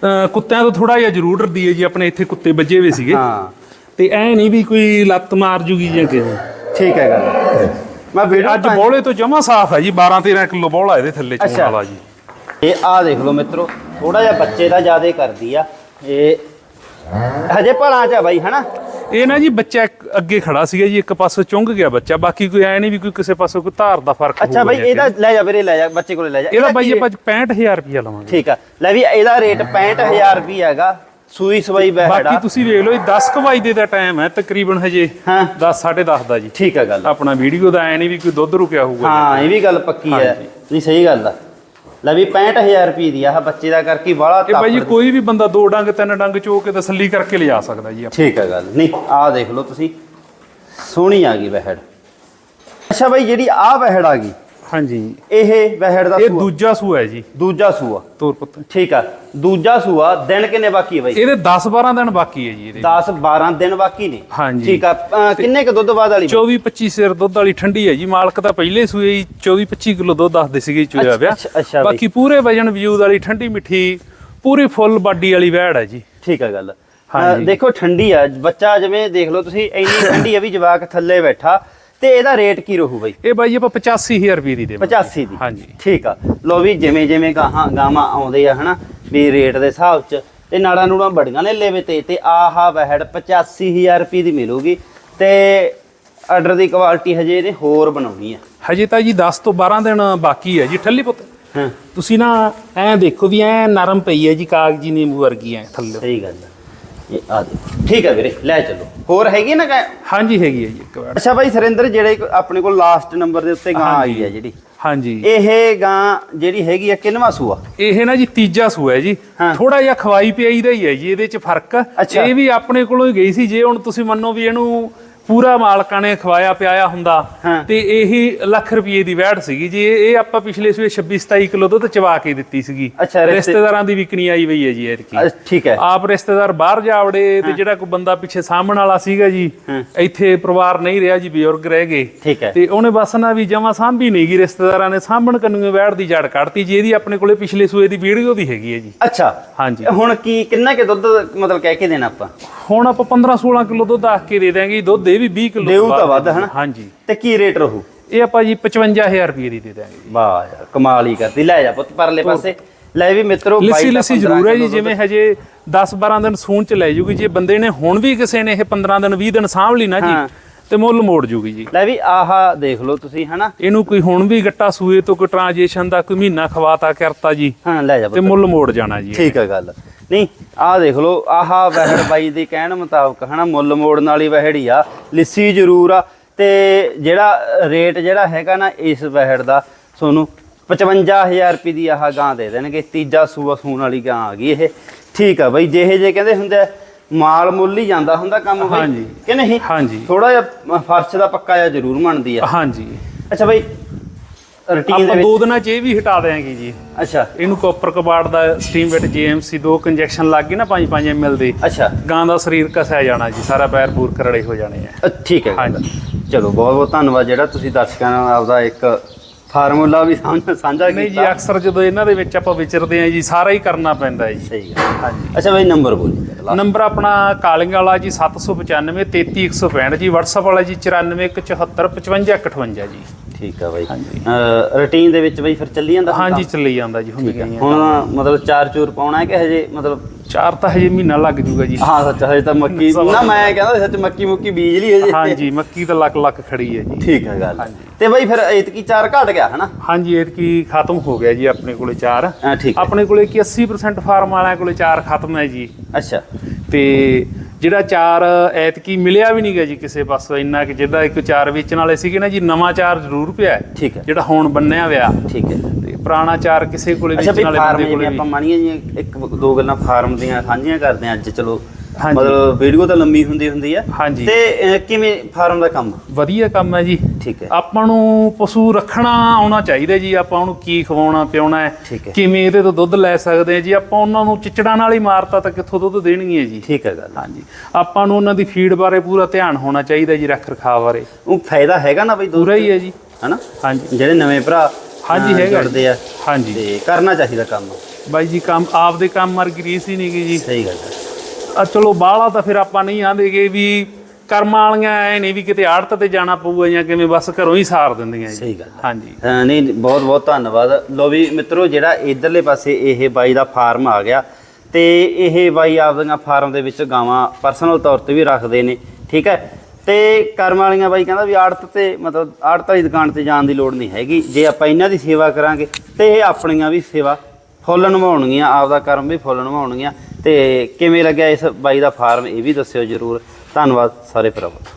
ਅਹ ਕੁੱਤਿਆਂ ਤੋਂ ਥੋੜਾ ਜਿਹਾ ਜ਼ਰੂਰ ਡਰਦੀ ਹੈ ਜੀ ਆਪਣੇ ਇੱਥੇ ਕੁੱਤੇ ਵੱਜੇ ਹੋਏ ਸੀਗੇ। ਹਾਂ। ਤੇ ਐ ਨਹੀਂ ਵੀ ਕੋਈ ਲੱਤ ਮਾਰ ਜੂਗੀ ਜਾਂ ਕਿਵੇਂ। ਠੀਕ ਹੈ ਗੱਲ। ਮੈਂ ਵੀਡੀਓ ਅੱਜ ਬੋਲੇ ਤੋਂ ਜਮਾ ਸਾਫ਼ ਹੈ ਜੀ 12 13 ਕਿਲੋ ਬੋਲਾ ਇਹਦੇ ਥੱਲੇ ਚੋਣ ਅੱਛਾ। ਵਾਲਾ ਜੀ। ਇਹ ਆ ਦੇਖ ਲਓ ਮਿੱਤਰੋ ਥੋੜਾ ਜਿਹਾ ਬੱਚੇ ਦਾ ਜ਼ਿਆਦਾ ਕਰਦੀ ਆ। ਇਹ ਹਜੇ ਭਲਾਂ ਚ ਆ ਬਾਈ ਹਨਾ? ਇਹ ਨਾ ਜੀ ਬੱਚਾ ਇੱਕ ਅੱਗੇ ਖੜਾ ਸੀਗਾ ਜੀ ਇੱਕ ਪਾਸੋਂ ਚੁੰਗ ਗਿਆ ਬੱਚਾ ਬਾਕੀ ਕੋਈ ਐ ਨਹੀਂ ਵੀ ਕੋਈ ਕਿਸੇ ਪਾਸੋਂ ਕੋਈ ਧਾਰ ਦਾ ਫ਼ਰਕ ਅੱਛਾ ਬਾਈ ਇਹਦਾ ਲੈ ਜਾ ਵੀਰੇ ਲੈ ਜਾ ਬੱਚੇ ਕੋਲੇ ਲੈ ਜਾ। ਇਹਦਾ ਬਾਈ? ਆਪਾਂ 65000 ਰੁਪਇਆ ਲਵਾਂਗੇ। ਠੀਕ ਆ। ਲੈ ਵੀ ਇਹਦਾ ਰੇਟ 65000 ਰੁਪਏ ਹੈਗਾ। ਸੂਈ ਸਵਾਈ ਬੈਠਾ ਬਾਕੀ ਤੁਸੀਂ ਵੇਖ ਲਓ ਇਹ 10 ਕੁ ਵਜੇ ਦਾ ਟਾਈਮ ਹੈ ਤਕਰੀਬਨ ਹਜੇ ਹਾਂ। 10 10:30 ਦਾ ਜੀ। ਠੀਕ ਆ ਗੱਲ। ਆਪਣਾ ਵੀਡੀਓ ਦਾ ਐ ਨਹੀਂ ਵੀ ਕੋਈ ਦੁੱਧ ਰੁਕਿਆ ਹੋਊਗਾ ਹਾਂ ਇਹ ਵੀ ਗੱਲ ਪੱਕੀ ਹੈ। ਨਹੀਂ ਸਹੀ ਗੱਲ ਆ। ਲੈ ਵੀ 65000 ਰੁਪਏ ਦੀ ਆ ਆਹ ਬੱਚੇ ਦਾ ਕਰਕੇ ਬਾਈ ਜੀ ਤਾਪੜ- ਕੋਈ ਵੀ ਬੰਦਾ ਦੋ ਡੰਗ ਤਿੰਨ ਡੰਗ ਚੋ ਕੇ ਤਸੱਲੀ ਕਰਕੇ ਲਿਜਾ ਸਕਦਾ ਜੀ ਠੀਕ ਹੈ ਗੱਲ। ਨਹੀਂ ਆਹ ਦੇਖ ਲਓ ਤੁਸੀਂ। ਸੋਹਣੀ ਆ ਗਈ ਵਹਿੜ। ਅੱਛਾ ਬਾਈ ਜਿਹੜੀ ਆਹ ਵਹਿੜ ਆ ਗਈ ਹਾਂਜੀ। ਇਹ ਵਹਿੜ ਦਾ ਇਹ ਸੂਆ। ਦੂਜਾ ਸੂਆ ਹੈ ਜੀ। ਦੂਜਾ ਸੂਆ। ਤੋਰ ਪੁੱਤ। ਠੀਕ ਆ। ਦੂਜਾ ਸੂਆ ਦਿਨ ਕਿੰਨੇ ਬਾਕੀ ਹੈ ਬਾਈ? ਇਹਦੇ 10 12 ਦਿਨ ਬਾਕੀ ਹੈ ਜੀ ਇਹਦੇ। 10 12 ਦਿਨ ਬਾਕੀ ਨੇ। ਹਾਂਜੀ। ਠੀਕ ਆ। ਕਿੰਨੇ ਕ ਦੁੱਧ ਬਾਅਦ ਵਾਲੀ? 24 25 ਸਿਰ ਦੁੱਧ ਵਾਲੀ ਠੰਡੀ ਹੈ ਜੀ। ਮਾਲਕ ਤਾਂ ਪਹਿਲੇ ਸੂਏ ਹੀ 24 25 ਕਿਲੋ ਦੁੱਧ ਦੱਸਦੇ ਸੀਗੇ ਚੋਇਆ ਅੱਛਾ, ਵਿਆ ਅੱਛਾ, ਅੱਛਾ ਬਈ। ਬਾਕੀ ਪੂਰੇ ਵਜਨ ਵਜੂਦ ਵਾਲੀ ਠੰਡੀ ਮਿੱਠੀ ਪੂਰੀ ਫੁੱਲ ਬਾਡੀ ਵਾਲੀ ਵਹਿੜ ਹੈ ਜੀ। ਠੀਕ ਆ ਗੱਲ। ਹਾਂਜੀ। ਦੇਖੋ ਠੰਡੀ ਆ। ਬੱਚਾ ਜਿਵੇਂ ਦੇਖ ਲਓ ਤੁਸੀਂ ਇੰਨੀ ਠੰਡੀ ਆ ਵੀ ਜਵਾਕ ਥੱਲੇ ਬੈਠਾ। ਤੇ ਇਹਦਾ ਰੇਟ ਕੀ ਰਹੂ ਬਾਈ? ਇਹ ਬਾਈ ਆਪਾਂ 85000 ਰੁਪਏ ਦੀ ਦੇਵਾਂਗੇ। 85 ਦੀ। ਹਾਂਜੀ। ਠੀਕ ਆ। ਲੋ ਵੀ ਜਿਵੇਂ ਜਿਵੇਂ ਗਾਹਾਂ ਗਾਵਾਂ ਆਉਂਦੇ ਆ ਹਨਾ ਵੀ ਰੇਟ ਦੇ ਹਿਸਾਬ ਚ ਤੇ ਨਾੜਾਂ ਨੂੜਾਂ ਬੜੀਆਂ ਨੇ ਲੇਵੇ ਤੇ ਤੇ ਆਹਾ ਵਹਿੜ 85000 ਰੁਪਏ ਦੀ ਮਿਲੂਗੀ। ਤੇ ਆਰਡਰ ਦੀ ਕੁਆਲਿਟੀ ਹਜੇ ਇਹਨੇ ਹੋਰ ਬਣਾਉਣੀ ਆ। ਹਜੇ ਤਾਂ ਜੀ 10 ਤੋਂ 12 ਦਿਨ ਬਾਕੀ ਹੈ ਜੀ ਠੱਲੀ ਪੁੱਤ। ਹਾਂ। ਤੁਸੀਂ ਨਾ ਐ ਦੇਖੋ ਵੀ ਐ ਨਰਮ ਪਈ ਹੈ ਜੀ ਕਾਗਜੀ ਨਿੰਬੂ ਵਰਗੀ ਐ ਥੱਲੇ। ਸਹੀ ਗੱਲ ਆ। ਇਹ ਆ ਦੇ ਠੀਕ ਆ ਵੀਰੇ ਲੈ ਚੱਲੋ। ਹੋਰ ਹੈਗੀ ਨਾ ਗਾ- ਹਾਂਜੀ ਹੈਗੀ ਹੈ ਜੀ ਇੱਕ ਵਾਰ। ਅੱਛਾ ਬਾਈ ਸੁਰਿੰਦਰ ਜਿਹੜੇ ਆਪਣੇ ਕੋਲ ਲਾਸਟ ਨੰਬਰ ਦੇ ਉੱਤੇ ਗਾਂ ਆਈ। ਆ ਜਿਹੜੀ। ਹਾਂਜੀ। ਇਹ ਗਾਂ ਜਿਹੜੀ ਹੈਗੀ ਆ ਕਿੰਨਵਾ ਸੂਆ? ਇਹ ਨਾ ਜੀ ਤੀਜਾ ਸੂਆ ਹੈ ਜੀ। ਹਾਂ। ਥੋੜਾ ਜਿਹਾ ਖਵਾਈ ਪਿਆਈ ਦਾ ਹੀ ਹੈ ਜੀ ਇਹਦੇ ਚ ਫ਼ਰਕ। ਅੱਛਾ। ਇਹ ਵੀ ਆਪਣੇ ਕੋਲੋਂ ਹੀ ਗਈ ਸੀ ਜੇ ਹੁਣ ਤੁਸੀਂ ਮੰਨੋ ਵੀ ਇਹਨੂੰ ਪੂਰਾ ਮਾਲਕਾਂ ਨੇ ਖਵਾਇਆ ਪਿਆਇਆ ਹੁੰਦਾ। ਤੇ ਇਹੀ ਲੱਖ ਰੁਪਏ ਦੀ ਵੈਟ ਸੀਗੀ। ਜੀ ਇਹ ਆਪਾਂ ਪਿਛਲੇ ਸੂਏ 26 27 ਕਿਲੋ ਦੁੱਧ ਚਵਾ ਕੇ ਦਿੱਤੀ ਸੀਗੀ। ਰਿਸ਼ਤੇਦਾਰਾਂ ਦੀ ਵਿਕਣੀ ਆਈ ਹੋਈ ਹੈ ਜੀ ਅ, ਠੀਕ ਹੈ। ਆਪ ਰਿਸ਼ਤੇਦਾਰ ਬਾਹਰ ਜਾਵੜੇ ਤੇ ਜਿਹੜਾ ਕੋਈ ਬੰਦਾ ਪਿੱਛੇ ਸਾਂਭਣ ਵਾਲਾ ਸੀਗਾ ਜੀ। ਇੱਥੇ ਪਰਿਵਾਰ ਨਹੀਂ ਰਿਹਾ ਜੀ ਬਜ਼ੁਰਗ ਰਹਿ ਗਏ। ਠੀਕ ਹੈ। ਤੇ ਉਹਨੇ ਬਸ ਨਾ ਵੀ ਜਮਾ ਸਾਂਭੀ ਨਹੀਂ ਗਈ ਰਿਸ਼ਤੇਦਾਰਾਂ ਨੇ ਸਾਂਭਣ ਕੰਨੂ ਵੈੜ ਦੀ ਜੜ ਕੱਢਤੀ ਜੀ। ਇਹਦੀ ਆਪਣੇ ਕੋਲੇ ਪਿਛਲੇ ਸੂਏ ਦੀ ਵੀਡੀਓ ਵੀ ਹੈਗੀ ਹੈ ਜੀ। ਅੱਛਾ। ਹਾਂਜੀ। ਹੁਣ ਕੀ ਕਿੰਨਾ ਕੇ ਦੁੱਧ ਮਤਲਬ ਕਹਿ ਕੇ ਦੇਣਾ ਆਪਾਂ? ਹੁਣ ਆਪਾਂ 15 16 ਕਿਲੋ ਦੁੱਧ ਆਖ ਕੇ ਦੇ ਦਾਂਗੇ। ਦੁੱਧ ਇਹ ਵੀ 20 ਕਿਲੋ ਦੇਊ ਤਾਂ ਵੱਧ ਹਨਾ? ਹਾਂਜੀ। ਤੇ ਕੀ ਰੇਟ ਰਹੂ? ਇਹ ਆਪਾਂ ਜੀ 55000 ਰੁਪਏ ਦੀ ਦੇ ਦਾਂਗੇ ਵਾਹ ਯਾਰ ਕਮਾਲ ਹੀ ਕਰਦੀ ਲੈ ਜਾ ਪੁੱਤ ਪਰਲੇ ਪਾਸੇ। ਲੈ ਵੀ ਮਿੱਤਰੋ ਲੱਸੀ ਲੱਸੀ 15 ਜ਼ਰੂਰ ਹੈ ਜੀ। ਜਿਵੇਂ ਹਜੇ 10 12 ਦਿਨ ਸੂਣ ਚ ਲੈ ਜੂਗੀ। ਜੇ ਬੰਦੇ ਨੇ ਹੁਣ ਵੀ ਕਿਸੇ ਨੇ ਇਹ 15 ਦਿਨ 20 ਦਿਨ ਸਾਂਭ ਲਈ ਨਾ। ਜੀ ਤੇ ਮੁੱਲ ਮੋੜ ਜੂਗੀ ਜੀ। ਲੈ ਵੀ ਆਹਾ ਦੇਖ ਲਓ ਤੁਸੀਂ ਹਨਾ? ਇਹਨੂੰ ਕੋਈ ਹੁਣ ਵੀ ਗੱਟਾ ਸੂਏ ਤੋਂ ਕੋਈ ਟ੍ਰਾਂਜੀਸ਼ਨ ਦਾ ਕੋਈ ਮਹੀਨਾ ਖਵਾਤਾ ਕਰਤਾ ਜੀ ਹਾਂ ਲੈ ਜਾ ਤੇ ਮੁੱਲ ਮੋੜ ਜਾਣਾ ਜੀ ਠੀਕ ਹੈ ਗੱਲ। ਨਹੀਂ ਆਹ ਦੇਖ ਲਓ ਆਹਾ ਵਹਿੜ ਬਾਈ ਦੇ ਕਹਿਣ ਮੁਤਾਬਕ ਹਨਾ ਮੁੱਲ ਮੋੜਨ ਵਾਲੀ ਵਹਿੜੀ ਆ ਲਿੱਸੀ ਜ਼ਰੂਰ ਆ ਤੇ ਜਿਹੜਾ ਰੇਟ ਜਿਹੜਾ ਹੈਗਾ ਨਾ ਇਸ ਵਹਿੜ ਦਾ ਤੁਹਾਨੂੰ 55000 ਰੁਪਏ ਦੀ ਆਹ ਗਾਂ ਦੇ ਦੇਣਗੇ ਤੀਜਾ ਸੂਆ ਸੂਣ ਵਾਲੀ ਗਾਂ ਆ ਗਈ ਇਹ। ਠੀਕ ਆ ਬਾਈ ਜਿਹੇ ਜੇ ਕਹਿੰਦੇ ਹੁੰਦੇ ਮਾਲ ਮੁੱਲ ਹੀ ਜਾਂਦਾ ਹੁੰਦਾ ਕੰਮ ਬਾਈ। ਹਾਂਜੀ। ਕਿ ਨਹੀਂ? ਹਾਂਜੀ। ਥੋੜਾ ਜਿਹਾ ਫਰਸ਼ ਦਾ ਪੱਕਾ ਜਿਹਾ ਜ਼ਰੂਰ ਬਣਦੀ ਆ। ਹਾਂਜੀ। ਅੱਛਾ ਬਾਈ ਰੁਟੀਨ ਦੇ ਆਪਾਂ ਵਿੱਚ ਦੋ ਦਿਨਾਂ ਚ ਇਹ ਵੀ ਹਟਾ ਦੇਾਂਗੇ ਜੀ। ਅੱਛਾ। ਇਹਨੂੰ ਕਾਪਰ ਕਬਾੜ ਦਾ ਸਟੀਮ ਵੇਟ ਜੀਐਮਸੀ ਦੋ ਇੰਜੈਕਸ਼ਨ ਲੱਗ ਗਏ ਨਾ 5-5 ਐਮਐਲ ਦੇ। ਅੱਛਾ। ਗਾਂ ਦਾ ਸਰੀਰ ਕਸਿਆ ਜਾਣਾ ਜੀ ਸਾਰਾ ਪੈਰ ਪੂਰ ਕਰੜੇ ਹੋ ਜਾਣੇ ਆ। ਅ, ਠੀਕ ਹੈ ਹਾਂਜੀ। ਚਲੋ ਬਹੁਤ ਬਹੁਤ ਧੰਨਵਾਦ ਜਿਹੜਾ ਤੁਸੀਂ ਦਰਸ਼ਕਾਂ ਨਾਲ ਆਪਦਾ ਇੱਕ ਫਾਰਮੂਲਾ ਵੀ ਸਾਂਝਾ ਸਾਂਝਾ ਨਹੀਂ ਜੀ ਕੀਤਾ। ਅਕਸਰ ਜਦੋਂ ਇਹਨਾਂ ਦੇ ਵਿੱਚ ਆਪਾਂ ਵਿਚਰਦੇ ਆ ਜੀ ਸਾਰਾ ਹੀ ਕਰਨਾ ਪੈਂਦਾ ਹੈ ਜੀ। ਸਹੀ ਗੱਲ। ਹਾਂਜੀ। ਅੱਛਾ ਬਈ ਨੰਬਰ ਬੋਲੀ ਨੰਬਰ ਆਪਣਾ ਕਾਲਿੰਗ ਵਾਲਾ ਜੀ 795 33165 ਜੀ। WhatsApp ਵਾਲਾ ਜੀ 9474755158 ਜੀ। ਠੀਕ ਆ ਬਾਈ। ਹਾਂਜੀ। ਰੁਟੀਨ ਦੇ ਵਿੱਚ ਬਈ ਫਿਰ ਚੱਲੀ ਜਾਂਦਾ ਹਾਂਜੀ? ਚੱਲੀ ਜਾਂਦਾ ਜੀ ਹੁਣ ਮਤਲਬ ਚਾਰ ਚੂਰ ਪਾਉਣਾ ਹੈ ਕਿ ਹਜੇ ਮਤਲਬ ਚਾਰ ਤਾਂ ਹਜੇ ਮਹੀਨਾ ਲੱਗ ਜੂਗਾ ਜੀ। ਹਾਂ ਸੱਚ ਹਜੇ ਤਾਂ ਮੱਕੀ ਨਾ ਮੈਂ ਕਹਿੰਦਾ ਸੱਚ ਮੱਕੀ ਮੁੱਕੀ ਬੀਜ ਲਈ ਹਜੇ। ਹਾਂਜੀ ਮੱਕੀ ਤਾਂ ਲੱਕ ਲੱਕ ਖੜੀ ਹੈ ਜੀ। ਠੀਕ ਹੈ ਗੱਲ ਤੇ ਬਈ ਫਿਰ ਇਤਕੀ ਚਾਰ ਘਟ ਗਿਆ ਹਨਾ? ਹਾਂਜੀ ਇਹ ਕੀ ਖਤਮ ਹੋ ਗਿਆ ਜੀ ਆਪਣੇ ਕੋਲੇ ਚਾਰ। ਆਪਣੇ ਕੋਲੇ ਕੀ 80% ਫਾਰਮ ਵਾਲਿਆਂ ਕੋਲੇ ਚਾਰ ਖਤਮ ਹੈ ਜੀ। ਅੱਛਾ। ਤੇ ਜਿਹੜਾ ਚਾਰ ਐਤਕੀ ਮਿਲਿਆ ਵੀ ਨਹੀਂ ਗਿਆ ਜੀ ਕਿਸੇ ਪਾਸੋਂ ਇੰਨਾ ਕਿ ਜਿਹਦਾ ਇੱਕ ਚਾਰ ਵੇਚਣ ਵਾਲੇ ਸੀਗੇ ਨਾ ਜੀ ਨਵਾਂ ਚਾਰ ਜ਼ਰੂਰ ਪਿਆ ਠੀਕ ਹੈ। ਜਿਹੜਾ ਹੁਣ ਬੰਨਿਆ ਹੋਇਆ। ਠੀਕ ਹੈ। ਪੁਰਾਣਾ ਚਾਰ ਕਿਸੇ ਕੋਲੇ ਅੱਛਾ ਵੀ ਵੇਚਣ ਵਾਲੇ ਫਾਰਮ ਬੰਦੇ ਜਿਵੇਂ ਕੋਲੇ ਆਪਾਂ ਵੀ। ਮਾਣੀਆਂ ਜੀ ਇੱਕ ਦੋ ਗੱਲਾਂ ਫਾਰਮ ਦੀਆਂ ਸਾਂਝੀਆਂ ਕਰਦੇ ਹਾਂ ਅੱਜ ਚਲੋ। ਹਾਂਜੀ। ਮਤਲਬ ਵੀਡੀਓ ਤਾਂ ਲੰਮੀ ਹੁੰਦੀ ਹੁੰਦੀ ਆ। ਹਾਂਜੀ। ਤੇ ਅਹ, ਕਿਵੇਂ ਫਾਰਮ ਦਾ ਕੰਮ? ਵਧੀਆ ਕੰਮ ਹੈ ਜੀ। ਠੀਕ ਹੈ। ਆਪਾਂ ਨੂੰ ਪਸ਼ੂ ਰੱਖਣਾ ਆਉਣਾ ਚਾਹੀਦਾ ਜੀ। ਆਪਾਂ ਉਹਨੂੰ ਕੀ ਖਵਾਉਣਾ ਪਿਆਉਣਾ ਹੈ ਠੀਕ ਹੈ। ਕਿਵੇਂ ਇਹਦੇ ਤੋਂ ਦੁੱਧ ਲੈ ਸਕਦੇ ਹਾਂ ਜੀ। ਆਪਾਂ ਉਹਨਾਂ ਨੂੰ ਚਿਚੜਾਂ ਨਾਲ ਹੀ ਮਾਰਤਾ ਤਾਂ ਕਿੱਥੋਂ ਦੁੱਧ ਦੇਣਗੇ ਜੀ? ਠੀਕ ਹੈ ਗੱਲ। ਹਾਂਜੀ। ਆਪਾਂ ਨੂੰ ਉਹਨਾਂ ਦੀ ਫੀਡ ਬਾਰੇ ਪੂਰਾ ਧਿਆਨ ਹੋਣਾ ਚਾਹੀਦਾ ਜੀ ਰੱਖ ਰਖਾਵ ਬਾਰੇ। ਉਹ ਫਾਇਦਾ ਹੈਗਾ ਨਾ ਬਈ ਦੋਸਤ ਪੂਰਾ ਹੀ ਹੈ ਜੀ। ਹਨਾ? ਹਾਂਜੀ। ਜਿਹੜੇ ਨਵੇਂ ਭਰਾ ਹਾਂਜੀ ਹੈਗਾ ਜੀ। ਜੁੜਦੇ ਆ। ਹਾਂਜੀ। ਤੇ ਕਰਨਾ ਚਾਹੀਦਾ ਕੰਮ। ਬਾਈ ਜੀ ਕੰਮ ਆਪਦੇ ਕੰਮ ਵਰਗੀ ਰੀਸ ਹੀ ਨਹੀਂ ਗੀ ਜੀ। ਸਹੀ ਗੱਲ ਹੈ। ਆ ਚਲੋ ਬਾਹਲਾ ਤਾਂ ਫਿਰ ਆਪਾਂ ਨਹੀਂ ਆਂਦੇਗੇ ਵੀ ਕਰਮ ਵਾਲੀਆਂ ਐ ਨਹੀਂ ਵੀ ਕਿਤੇ ਆੜਤ ਤੇ ਜਾਣਾ ਪਊਗਾ ਜਾਂ ਕਿਵੇਂ ਬਸ ਘਰੋਂ ਹੀ ਸਾਰ ਦਿੰਦੀਆਂ ਜੀ। ਸਹੀ ਗੱਲ ਹਾਂਜੀ। ਅਹ ਨਹੀਂ ਬਹੁਤ ਬਹੁਤ ਧੰਨਵਾਦ। ਲੋ ਵੀ ਮਿੱਤਰੋ ਜਿਹੜਾ ਇਧਰਲੇ ਪਾਸੇ ਇਹ ਬਾਈ ਦਾ ਫਾਰਮ ਆ ਗਿਆ ਤੇ ਇਹ ਬਾਈ ਆਪਦੀਆਂ ਫਾਰਮ ਦੇ ਵਿੱਚ ਗਾਵਾਂ ਪਰਸਨਲ ਤੌਰ ਤੇ ਵੀ ਰੱਖਦੇ ਨੇ ਠੀਕ ਹੈ? ਤੇ ਕਰਮ ਵਾਲੀਆਂ ਬਾਈ ਕਹਿੰਦਾ ਵੀ ਆੜਤ ਤੇ, ਮਤਲਬ ਆੜਤ ਵਾਲੀ ਦੁਕਾਨ ਤੇ ਜਾਣ ਦੀ ਲੋੜ ਨਹੀਂ ਹੈਗੀ। ਜੇ ਆਪਾਂ ਇਹਨਾਂ ਦੀ ਸੇਵਾ ਕਰਾਂਗੇ, ਤੇ ਇਹ ਆਪਣੀਆਂ ਵੀ ਸੇਵਾ ਫੁੱਲ ਨਿਭਾਉਣਗੀਆਂ, ਆਪਦਾ ਕਰਮ ਵੀ ਫੁੱਲ ਨਿਭਾਉਣਗੀਆਂ। ਤੇ ਕਿਵੇਂ ਲੱਗਿਆ ਇਸ ਬਾਈ ਦਾ ਫਾਰਮ, ਇਹ ਵੀ ਦੱਸਿਓ ਜਰੂਰ। ਧੰਨਵਾਦ ਸਾਰੇ ਭਰਾਵੋ।